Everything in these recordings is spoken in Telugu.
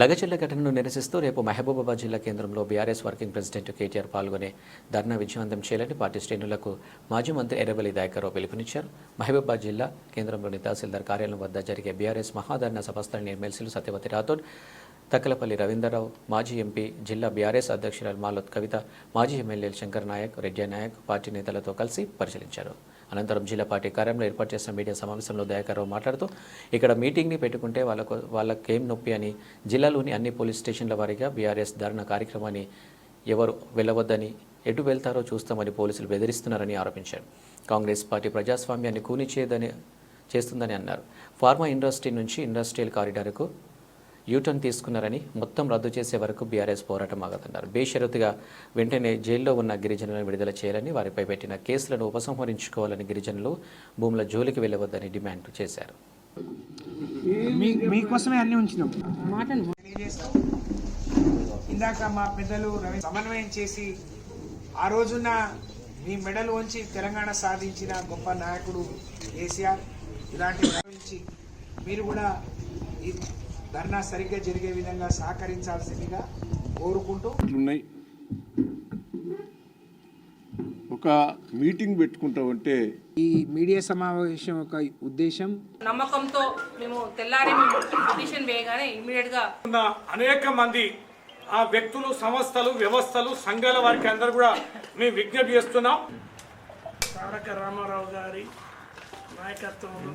లగచర్ల ఘటనను నిరసిస్తూ రేపు మహబూబాబాద్ జిల్లా కేంద్రంలో బీఆర్ఎస్ వర్కింగ్ ప్రెసిడెంట్ కేటీఆర్ పాల్గొనే ధర్నా విజయవంతం చేయాలని పార్టీ శ్రేణులకు మాజీ మంత్రి ఎర్రబెల్లి దయాకర్రావు పిలుపునిచ్చారు. మహబూబాబాద్ జిల్లా కేంద్రంలోని తహసీల్దార్ కార్యాలయం వద్ద జరిగే బీఆర్ఎస్ మహాధర్నా సభస్థలిని ఎమ్మెల్సీలు సత్యవతి రాథోడ్ తక్కలపల్లి రవీందర్రావు మాజీ ఎంపీ జిల్లా బీఆర్ఎస్ అధ్యక్షురాలు మాలోత్ కవిత మాజీ ఎమ్మెల్యేలు శంకర్ నాయక్ రెడ్డి నాయక్ పార్టీ నేతలతో కలిసి పరిశీలించారు. అనంతరం జిల్లా పార్టీ కార్యాలయంలో ఏర్పాటు చేసిన మీడియా సమావేశంలో దయాకర్రావు మాట్లాడుతూ ఇక్కడ మీటింగ్ని పెట్టుకుంటే వాళ్ళకు వాళ్ళకేం నొప్పి అని జిల్లాలోని అన్ని పోలీస్ స్టేషన్ల వారీగా బీఆర్ఎస్ ధర్నా కార్యక్రమాన్ని ఎవరు వెళ్ళవద్దని ఎటు వెళ్తారో చూస్తామని పోలీసులు బెదిరిస్తున్నారని ఆరోపించారు. కాంగ్రెస్ పార్టీ ప్రజాస్వామ్యాన్ని కూనిచేదని చేస్తుందని అన్నారు. ఫార్మా ఇండస్ట్రీ నుంచి ఇండస్ట్రియల్ కారిడార్కు యూటర్న్ తీసుకున్నారని మొత్తం రద్దు చేసే వరకు బీఆర్ఎస్ పోరాటం ఆగదన్నారు. బేషరతుగా వెంటనే జైల్లో ఉన్న గిరిజనులను విడుదల చేయాలని వారిపై పెట్టిన కేసులను ఉపసంహరించుకోవాలని గిరిజనులు భూముల జోలికి వెళ్ళవద్దని డిమాండ్ చేశారు. మీకోసమే అన్ని ఉంచినాం. ఇందాక మా పెద్దలు రవి సమన్వయం చేసి ఆ రోజున మీ మెడలు వంచి తెలంగాణ సాధించిన గొప్ప నాయకుడు కేసీఆర్ ఇలాంటి మీరు కూడా ఈ ధర్నా సరిగ్గా జరిగే విధంగా సహకరించాల్సిందిగా కోరుకుంటూ ఉన్నాయి ఒక మీటింగ్ పెట్టుకుంటామంటే ఈ మీడియా సమావేశం యొక్క ఉద్దేశం నమ్మకంతో మేము తెల్లారి మేము పిటిషన్ వేయగానే ఇమీడియట్గా ఉన్న అనేక మంది ఆ వ్యక్తులు సంస్థలు వ్యవస్థలు సంఘాల వారికి అందరూ కూడా మేము విజ్ఞప్తి చేస్తున్నాం. తారక రామారావు గారి నాయకత్వంలో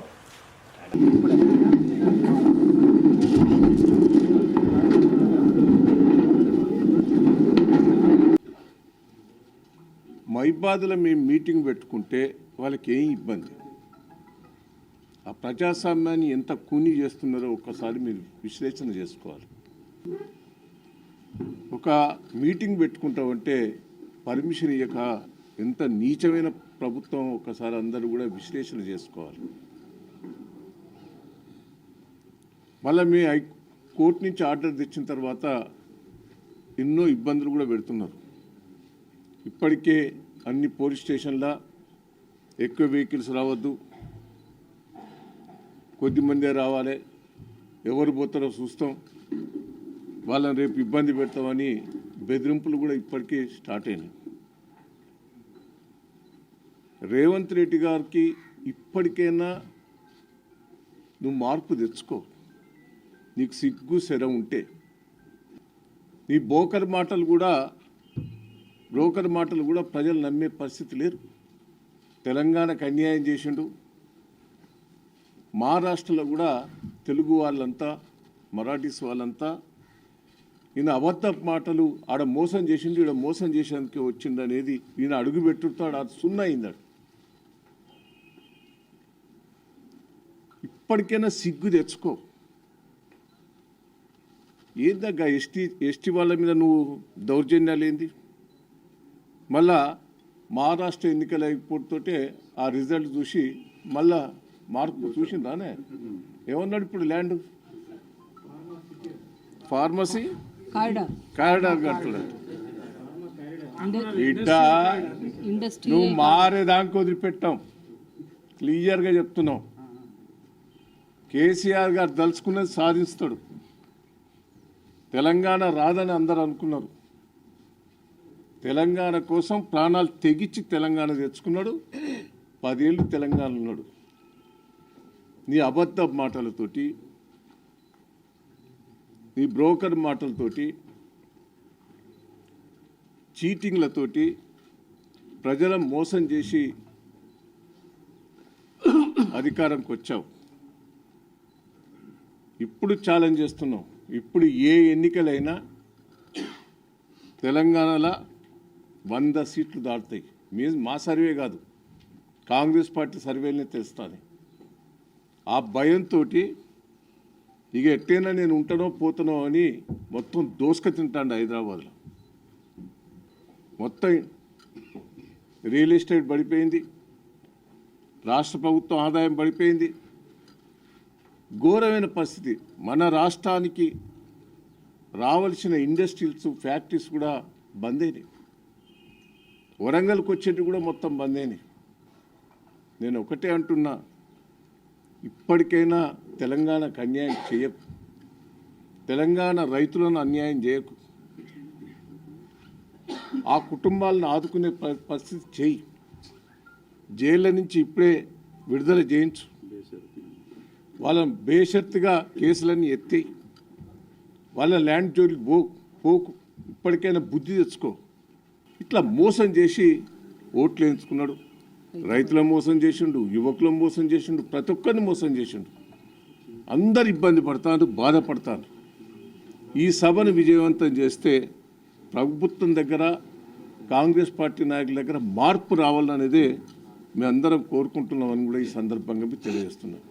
మైబాదులో మేము మీటింగ్ పెట్టుకుంటే వాళ్ళకి ఏం ఇబ్బంది? ఆ ప్రజాస్వామ్యాన్ని ఎంత కూని చేస్తున్నారో ఒక్కసారి మీరు విశ్లేషణ చేసుకోవాలి. ఒక మీటింగ్ పెట్టుకుంటామంటే పర్మిషన్ ఇవ్వక ఎంత నీచమైన ప్రభుత్వం ఒకసారి అందరూ కూడా విశ్లేషణ చేసుకోవాలి. మళ్ళీ మీ హై కోర్టు నుంచి ఆర్డర్ తెచ్చిన తర్వాత ఎన్నో ఇబ్బందులు కూడా పెడుతున్నారు. ఇప్పటికే అన్ని పోలీస్ స్టేషన్ల ఎక్కువ వెహికల్స్ రావద్దు. కొద్దిమందే రావాలి. ఎవరు పోతారో చూస్తాం. వాళ్ళని రేపు ఇబ్బంది పెడతామని బెదిరింపులు కూడా ఇప్పటికే స్టార్ట్ అయినాయి. రేవంత్ రెడ్డి గారికి ఇప్పటికైనా నువ్వు మార్పు తెచ్చుకో. నీకు సిగ్గు శరం ఉంటే. నీ బోకర్ మాటలు కూడా బ్రోకర్ మాటలు కూడా ప్రజలు నమ్మే పరిస్థితి లేరు తెలంగాణకు అన్యాయం చేసిండు. మహారాష్ట్రలో కూడా తెలుగు వాళ్ళంతా మరాఠీస్ వాళ్ళంతా ఈయన అబద్ధ మాటలు ఆడ మోసం చేసిండు ఈడ మోసం చేసేందుకే వచ్చిండు అనేది ఈయన అడుగు పెట్టుతాడు అది సున్నా అయిందాడు ఇప్పటికైనా సిగ్గు తెచ్చుకో. ఏందగ్గ ఎస్టీ ఎస్టీ వాళ్ళ మీద నువ్వు దౌర్జన్యాలు ఏంది మళ్ళా మహారాష్ట్ర ఎన్నికల అయిపోతోటే ఆ రిజల్ట్ చూసి మళ్ళా మార్పు చూసిందానే ఏమన్నాడు ఇప్పుడు ల్యాండ్? ఫార్మసీ? కారిడార్ బిడ్డ ఇండస్ట్రీ నువ్వు మారేదానికి వదిలిపెట్టాం. క్లియర్గా చెప్తున్నావు కేసీఆర్ గారు దలుచుకున్నది సాధిస్తాడు. తెలంగాణ రాదని అందరు అనుకున్నారు. తెలంగాణ కోసం ప్రాణాలు తెగించి తెలంగాణ తెచ్చుకున్నాడు. పదేళ్ళు తెలంగాణ ఉన్నాడు. నీ అబద్ధ మాటలతోటి నీ బ్రోకర్ మాటలతోటి చీటింగ్లతోటి ప్రజలను మోసం చేసి అధికారంకి వచ్చావు. ఇప్పుడు ఛాలెంజ్ చేస్తున్నావు. ఇప్పుడు ఏ ఎన్నికలైనా తెలంగాణలో వంద సీట్లు దాటుతాయి. మీ మా సర్వే కాదు. కాంగ్రెస్ పార్టీ సర్వేలనే తెలుస్తుంది ఆ భయంతో ఇక ఎట్టైనా నేను ఉంటానో పోతానో అని మొత్తం దోసుక తింటాడు హైదరాబాద్లో. మొత్తం రియల్ ఎస్టేట్ పడిపోయింది. రాష్ట్ర ప్రభుత్వం ఆదాయం పడిపోయింది. ఘోరమైన పరిస్థితి. మన రాష్ట్రానికి రావాల్సిన ఇండస్ట్రీస్ ఫ్యాక్టరీస్ కూడా బంద్ అయినాయి. వరంగల్కి వచ్చేటి కూడా మొత్తం బందేని. నేను ఒకటే అంటున్నా ఇప్పటికైనా తెలంగాణకు అన్యాయం చేయకు. తెలంగాణ రైతులను అన్యాయం చేయకు. ఆ కుటుంబాలను ఆదుకునే ప- పరిస్థితి చేయి. జైళ్ళ నుంచి ఇప్పుడే విడుదల చేయించు. వాళ్ళని బేషర్త్గా కేసులన్నీ ఎత్తి వాళ్ళ ల్యాండ్ జోలికి పో పోకు. ఇప్పటికైనా బుద్ధి తెచ్చుకో. ఇట్లా మోసం చేసి ఓట్లు వేయించుకున్నాడు. రైతులను మోసం చేసిండు యువకులను మోసం చేసిండు ప్రతి ఒక్కరిని మోసం చేసిండు. అందరు ఇబ్బంది పడతారు బాధపడతారు ఈ సభను విజయవంతం చేస్తే ప్రభుత్వం దగ్గర కాంగ్రెస్ పార్టీ నాయకుల దగ్గర మార్పు రావాలనేదే మేమందరం కోరుకుంటున్నామని కూడా ఈ సందర్భంగా తెలియజేస్తున్నాం.